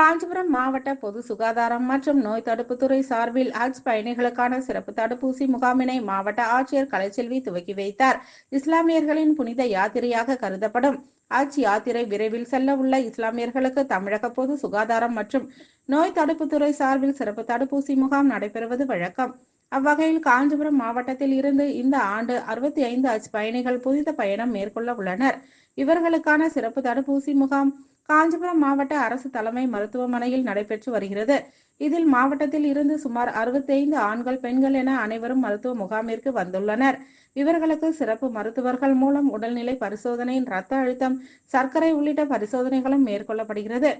காஞ்சிபுரம் மாவட்ட பொது சுகாதாரம் மற்றும் நோய் தடுப்புத்துறை சார்பில் ஹஜ் பயணிகளுக்கான சிறப்பு தடுப்பூசி முகாமினை மாவட்ட ஆட்சியர் கலைச்செல்வி துவக்கி வைத்தார். இஸ்லாமியர்களின் புனித யாத்திரையாக கருதப்படும் ஹஜ் யாத்திரை விரைவில் செல்ல உள்ள இஸ்லாமியர்களுக்கு தமிழக பொது சுகாதாரம் மற்றும் நோய் தடுப்புத்துறை சார்பில் சிறப்பு தடுப்பூசி முகாம் நடைபெறுவது வழக்கம். அவ்வகையில் காஞ்சிபுரம் மாவட்டத்தில் இருந்து இந்த ஆண்டு அறுபத்தி ஐந்து ஹஜ் பயணிகள் புனித பயணம் மேற்கொள்ள உள்ளனர். இவர்களுக்கான சிறப்பு தடுப்பூசி முகாம் காஞ்சிபுரம் மாவட்ட அரசு தலைமை மருத்துவமனையில் நடைபெற்று வருகிறது. இதில் மாவட்டத்தில் இருந்து சுமார் 65 ஆண்கள் பெண்கள் என அனைவரும் மருத்துவ முகாமிற்கு வந்துள்ளனர். இவர்களுக்கு சிறப்பு மருத்துவர்கள் மூலம் உடல்நிலை பரிசோதனையின் ரத்த அழுத்தம் சர்க்கரை உள்ளிட்ட பரிசோதனைகளும் மேற்கொள்ளப்படுகிறது.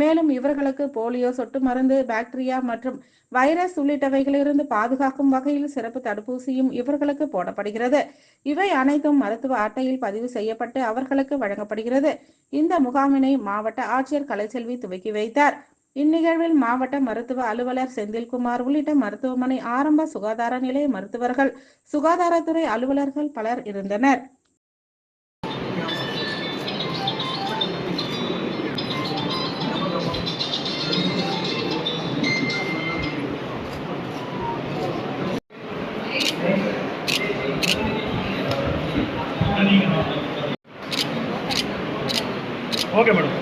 மேலும் இவர்களுக்கு போலியோ சொட்டு மருந்து பாக்டீரியா மற்றும் வைரஸ் உள்ளிட்டவைகளிலிருந்து பாதுகாக்கும் வகையில் சிறப்பு தடுப்பூசியும் இவர்களுக்கு போடப்படுகிறது. இவை அனைத்தும் மருத்துவ அட்டையில் பதிவு செய்யப்பட்டு அவர்களுக்கு வழங்கப்படுகிறது. இந்த முகாமினை மாவட்ட ஆட்சியர் கலைச்செல்வி துவக்கி வைத்தார். இந்நிகழ்வில் மாவட்ட மருத்துவ அலுவலர் செந்தில்குமார் உள்ளிட்ட மருத்துவமனை ஆரம்ப சுகாதார நிலைய மருத்துவர்கள் சுகாதாரத்துறை அலுவலர்கள் பலர் இருந்தனர். Okay madam